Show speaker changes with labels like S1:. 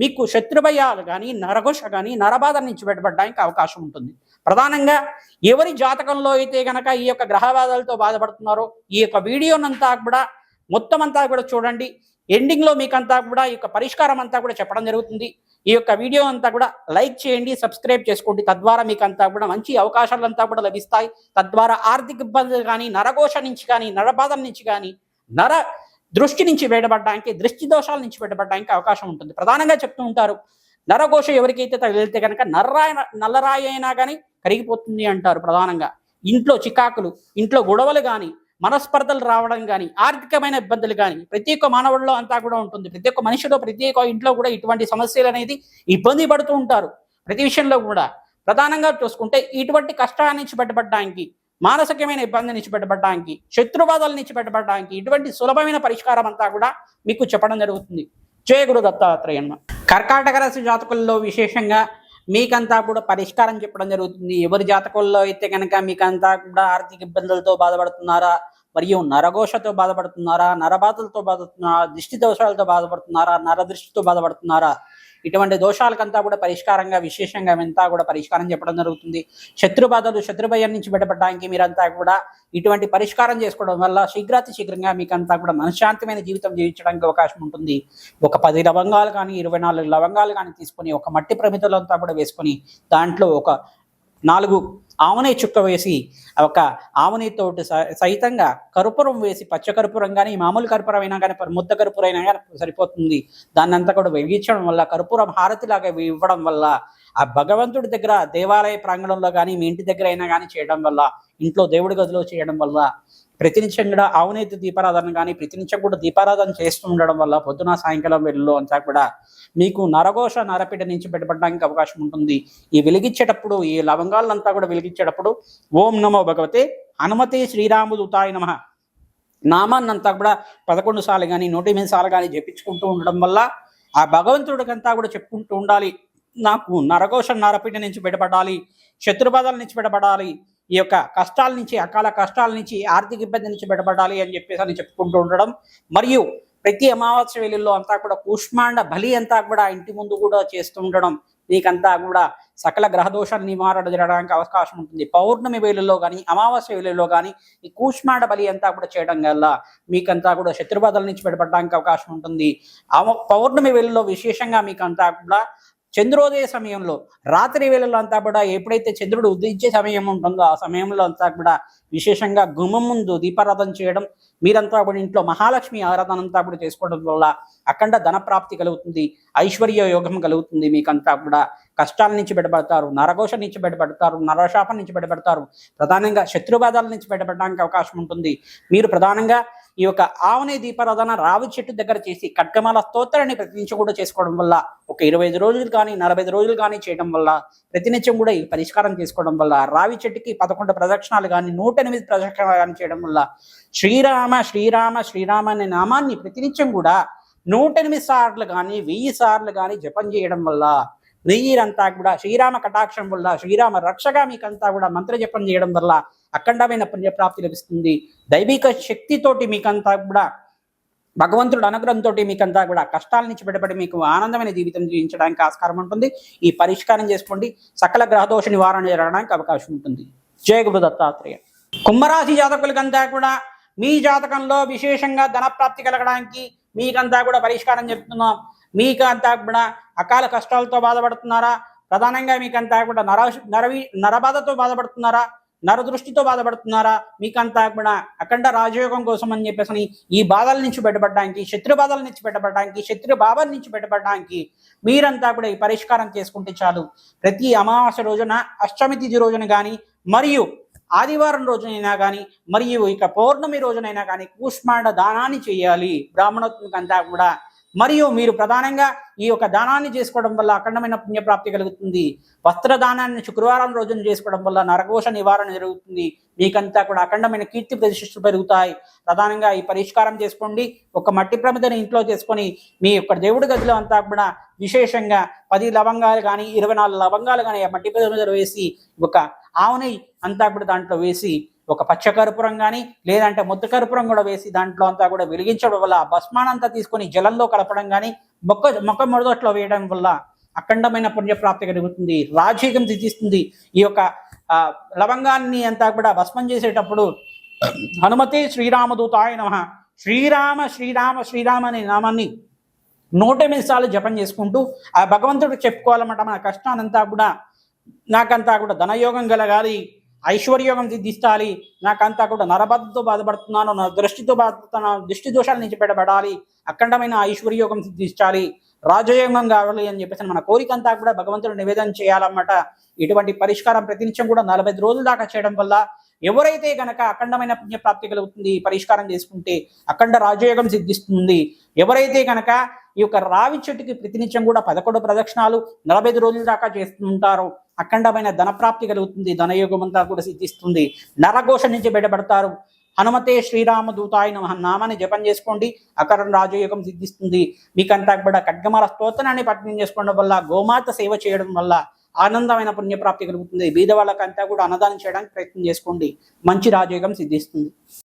S1: మీకు శత్రుభయాలు కానీ నరఘోష కానీ నరబాధ నుంచి బయటపడడానికి అవకాశం ఉంటుంది. ప్రధానంగా ఎవరి జాతకంలో అయితే గనక ఈ యొక్క గ్రహబాధలతో బాధపడుతున్నారో ఈ యొక్క వీడియోనంతా కూడా మొత్తం అంతా కూడా చూడండి. ఎండింగ్లో మీకంతా కూడా ఈ యొక్క పరిష్కారం అంతా కూడా చెప్పడం జరుగుతుంది. ఈ యొక్క వీడియో అంతా కూడా లైక్ చేయండి సబ్స్క్రైబ్ చేసుకోండి. తద్వారా మీకు అంతా కూడా మంచి అవకాశాలు అంతా కూడా లభిస్తాయి. తద్వారా ఆర్థిక ఇబ్బందులు కానీ నరఘోష నుంచి కానీ నరబాధల నుంచి కానీ నర దృష్టి నుంచి బయటపడడానికి దృష్టి దోషాల నుంచి బయటపడడానికి అవకాశం ఉంటుంది. ప్రధానంగా చెప్తూ ఉంటారు నరఘోష ఎవరికైతే తగిలితే కనుక నర్రాయ నల్లరాయి అయినా కానీ కరిగిపోతుంది అంటారు ప్రధానంగా. ఇంట్లో చికాకులు ఇంట్లో గొడవలు కానీ మనస్పర్ధలు రావడం కానీ ఆర్థికమైన ఇబ్బందులు కానీ ప్రతి ఒక్క మానవుల్లో అంతా కూడా ఉంటుంది. ప్రతి ఒక్క మనిషిలో ప్రతి ఒక్క ఇంట్లో కూడా ఇటువంటి సమస్యలు అనేది ఇబ్బంది పడుతూ ఉంటారు. ప్రతి విషయంలో కూడా ప్రధానంగా చూసుకుంటే ఇటువంటి కష్టాల నుంచి బయటపడడానికి మానసికమైన ఇబ్బంది నుంచి బయటపడడానికి శత్రువాదాలు నుంచి బయటపడడానికి ఇటువంటి సులభమైన పరిష్కారం అంతా కూడా మీకు చెప్పడం జరుగుతుంది. జయ గురు దత్తాత్రేయన్మ కర్కాటక రాశి జాతకుల్లో విశేషంగా మీకంతా కూడా పరిష్కారం చెప్పడం జరుగుతుంది. ఎవరి జాతకుల్లో అయితే కనుక మీకంతా కూడా ఆర్థిక ఇబ్బందులతో బాధపడుతున్నారా మరియు నరఘోషతో బాధపడుతున్నారా నరబాధలతో బాధపడుతున్నారా దిష్టి దోషాలతో బాధపడుతున్నారా నరదృష్టితో బాధపడుతున్నారా ఇటువంటి దోషాలకంతా కూడా పరిష్కారంగా విశేషంగా అంతా కూడా పరిష్కారం చెప్పడం జరుగుతుంది. శత్రుబాధలు శత్రుభయం నుంచి బయటపడడానికి మీరంతా కూడా ఇటువంటి పరిష్కారం చేసుకోవడం వల్ల శీఘ్రాతి శీఘ్రంగా మీకంతా కూడా మనశ్శాంతమైన జీవితం జీవించడానికి అవకాశం ఉంటుంది. ఒక పది లవంగాలు కానీ ఇరవై నాలుగు లవంగాలు కానీ తీసుకొని ఒక మట్టి ప్రమిదలంతా కూడా వేసుకొని దాంట్లో ఒక నాలుగు ఆవునే చుక్క వేసి ఒక ఆవునేతోటి సహితంగా కర్పూరం వేసి పచ్చ కర్పూరం కానీ మామూలు కర్పూరం అయినా కానీ ముద్ద కర్పూరం అయినా కానీ సరిపోతుంది. దాన్ని అంతా కూడా వేయించడం వల్ల కర్పూరం హారతిలాగా ఇవ్వడం వల్ల ఆ భగవంతుడి దగ్గర దేవాలయ ప్రాంగణంలో కానీ మీ ఇంటి దగ్గర అయినా కానీ చేయడం వల్ల ఇంట్లో దేవుడి గదిలో చేయడం వల్ల ప్రతినిత్యం కూడా ఆవునేతి దీపారాధన కానీ ప్రతినిత్యం కూడా దీపారాధన చేస్తూ ఉండడం వల్ల పొద్దున సాయంకాలం వెళ్ళలో అంతా కూడా మీకు నరఘోష నరపిట నుంచి బయటపడడానికి అవకాశం ఉంటుంది. ఈ వెలిగించేటప్పుడు ఈ లవంగాలంతా కూడా వెలిగించేటప్పుడు ఓం నమో భగవతే హనుమతే శ్రీరామదూతాయ నమ. నామాన్నంతా కూడా పదకొండు సార్లు కానీ నూట ఎనిమిది సార్లు కానీ జపించుకుంటూ ఉండడం వల్ల ఆ భగవంతుడికంతా కూడా చెప్పుకుంటూ ఉండాలి. నాకు నరఘోష నరపీఠ నుంచి బయటపడాలి. శత్రుబాధల నుంచి బయటపడాలి. ఈ యొక్క కష్టాల నుంచి అకాల కష్టాల నుంచి ఆర్థిక ఇబ్బంది నుంచి బయటపడాలి అని చెప్పేసి అని చెప్పుకుంటూ ఉండడం. మరియు ప్రతి అమావాస్య వేళల్లో అంతా కూడా కూష్మాండ బలి అంతా కూడా ఇంటి ముందు కూడా చేస్తూ ఉండడం. మీకంతా కూడా సకల గ్రహదోషాన్ని నివారణ జరగడానికి అవకాశం ఉంటుంది. పౌర్ణమి వేళల్లో కానీ అమావాస్య వేళల్లో కానీ ఈ కూష్మాండ బలి అంతా కూడా చేయడం వల్ల మీకంతా కూడా శత్రుబాధల నుంచి బయటపడడానికి అవకాశం ఉంటుంది. అమ- పౌర్ణమి వేళల్లో విశేషంగా మీకంతా కూడా చంద్రోదయ సమయంలో రాత్రి వేళల్లో అంతా కూడా ఎప్పుడైతే చంద్రుడు ఉదయించే సమయం ఉంటుందో ఆ సమయంలో అంతా కూడా విశేషంగా గుమ్మం ముందు దీపారాధన చేయడం మీరంతా కూడా ఇంట్లో మహాలక్ష్మి ఆరాధన అంతా కూడా చేసుకోవడం వల్ల అఖండ ధన ప్రాప్తి కలుగుతుంది ఐశ్వర్య యోగం కలుగుతుంది మీకంతా కూడా కష్టాల నుంచి బయటపడతారు నరఘోష నుంచి బయటపడతారు నరశాపం నుంచి బయటపడతారు ప్రధానంగా శత్రుబాధాల నుంచి బయటపడడానికి అవకాశం ఉంటుంది. మీరు ప్రధానంగా ఈ యొక్క ఆవనే దీపారాధన రావి చెట్టు దగ్గర చేసి ఖడ్గమాల స్తోత్రాన్ని ప్రతినిత్యం కూడా చేసుకోవడం వల్ల ఒక ఇరవై ఐదు రోజులు కానీ నలభై ఐదు రోజులు కానీ చేయడం వల్ల ప్రతినిత్యం కూడా ఈ పరిష్కారం చేసుకోవడం వల్ల రావి చెట్టుకి పదకొండు ప్రదక్షిణాలు కానీ నూట ఎనిమిది ప్రదక్షిణాలు కానీ చేయడం వల్ల శ్రీరామ శ్రీరామ శ్రీరామ అనే నామాన్ని ప్రతినిత్యం కూడా నూట ఎనిమిది సార్లు కానీ వెయ్యి సార్లు కానీ జపం చేయడం వల్ల వెయ్యిరంతా కూడా శ్రీరామ కటాక్షం వల్ల శ్రీరామ రక్షగా మీకంతా కూడా మంత్రజపం చేయడం వల్ల అఖండమైన పుణ్యప్రాప్తి లభిస్తుంది. దైవిక శక్తితోటి మీకంతా కూడా భగవంతుడు అనుగ్రహంతో మీకంతా కూడా కష్టాల నుంచి బయటపడి మీకు ఆనందమైన జీవితం జీవించడానికి ఆస్కారం ఉంటుంది. ఈ పరిష్కారం చేసుకోండి. సకల గ్రహదోష నివారణ జరగడానికి అవకాశం ఉంటుంది. జయ గురు దత్తాత్రేయ. కుంభరాశి జాతకులకంతా కూడా మీ జాతకంలో విశేషంగా ధనప్రాప్తి కలగడానికి మీకంతా కూడా పరిష్కారం చెప్తున్నాం. మీకంతా కూడా అకాల కష్టాలతో బాధపడుతున్నారా? ప్రధానంగా మీకంతా కూడా నర నరవి నరబాధతో బాధపడుతున్నారా? నరదృష్టితో బాధపడుతున్నారా? మీకంతా కూడా అఖండ రాజయోగం కోసం అని చెప్పేసి ఈ బాధల నుంచి బయటపడడానికి శత్రు బాధల నుంచి బయటపడడానికి శత్రు బాధల నుంచి బయటపడడానికి మీరంతా కూడా ఈ పరిష్కారం చేసుకుంటే చాలు. ప్రతి అమావాస్య రోజున అష్టమి తిథి రోజున కానీ మరియు ఆదివారం రోజునైనా కానీ మరియు ఇక పౌర్ణమి రోజునైనా కానీ కూష్మాండ దానాన్ని చేయాలి. బ్రాహ్మణోత్మకంతా కూడా మరియు మీరు ప్రధానంగా ఈ యొక్క దానాన్ని చేసుకోవడం వల్ల అఖండమైన పుణ్యప్రాప్తి కలుగుతుంది. వస్త్రదానాన్ని శుక్రవారం రోజున చేసుకోవడం వల్ల నరఘోష నివారణ జరుగుతుంది. మీకంతా కూడా అఖండమైన కీర్తి ప్రతిష్టలు పెరుగుతాయి. ప్రధానంగా ఈ పరిష్కారం చేసుకోండి. ఒక మట్టి ప్రమిదని ఇంట్లో చేసుకొని మీ యొక్క దేవుడి గదిలో అంతా కూడా విశేషంగా పది లవంగాలు కానీ ఇరవై నాలుగు లవంగాలు కానీ ఆ మట్టి ప్రమిదలు వేసి ఒక ఆవుని అంతా కూడా దాంట్లో వేసి ఒక పచ్చ కర్పూరం కానీ లేదంటే ముద్ద కర్పూరం కూడా వేసి దాంట్లో అంతా కూడా వెలిగించడం వల్ల ఆ భస్మానంతా తీసుకొని జలంలో కలపడం కానీ మొక్క మొక్క మొదట్లో వేయడం వల్ల అఖండమైన పుణ్యప్రాప్తి కలుగుతుంది. రాజీకం సిద్ధిస్తుంది. ఈ యొక్క లవంగాన్ని అంతా కూడా భస్మం చేసేటప్పుడు హనుమతే శ్రీరామదూతాయ నమ. శ్రీరామ శ్రీరామ శ్రీరామ అనే నామాన్ని నూట ఎనిమిది సార్లు జపం చేసుకుంటూ ఆ భగవంతుడికి చెప్పుకోవాలన్నమాట మన కష్టానంతా కూడా నాకంతా కూడా ధనయోగం కలగాలి ఐశ్వర్యోగం సిద్ధిస్తాలి నాకంతా కూడా నరబద్ధతో బాధపడుతున్నాను నా దృష్టితో బాధపడుతున్నాను దృష్టి దోషాల నుంచి బయటపడాలి అఖండమైన ఐశ్వర్యోగం సిద్ధించాలి రాజయోగం కావాలి అని చెప్పేసి మన కోరిక అంతా కూడా భగవంతుడు నివేదన చేయాలన్నమాట. ఇటువంటి పరిష్కారం ప్రతినిత్యం కూడా నలభై రోజుల దాకా చేయడం వల్ల ఎవరైతే గనక అఖండమైన పుణ్యప్రాప్తి కలుగుతుంది పరిష్కారం చేసుకుంటే అఖండ రాజయోగం సిద్ధిస్తుంది. ఎవరైతే గనక ఈ యొక్క రావి చెట్టుకి ప్రతినిత్యం కూడా పదకొండు ప్రదక్షిణాలు నలభై రోజుల దాకా చేస్తుంటారు అఖండమైన ధనప్రాప్తి కలుగుతుంది. ధనయోగం అంతా కూడా సిద్ధిస్తుంది. నరఘోష నుంచి బయటపడతారు. హనుమతే శ్రీరామ దూతాయ నమః. నామాన్ని జపం చేసుకోండి. అకరం రాజయోగం సిద్ధిస్తుంది. మీకంతా కూడా ఖడ్గమాల స్తోత్రాన్ని పఠనం చేసుకోవడం వల్ల గోమాత సేవ చేయడం వల్ల ఆనందమైన పుణ్యప్రాప్తి కలుగుతుంది. బీద వాళ్ళకంతా కూడా అన్నదానం చేయడానికి ప్రయత్నం చేసుకోండి. మంచి రాజయోగం సిద్ధిస్తుంది.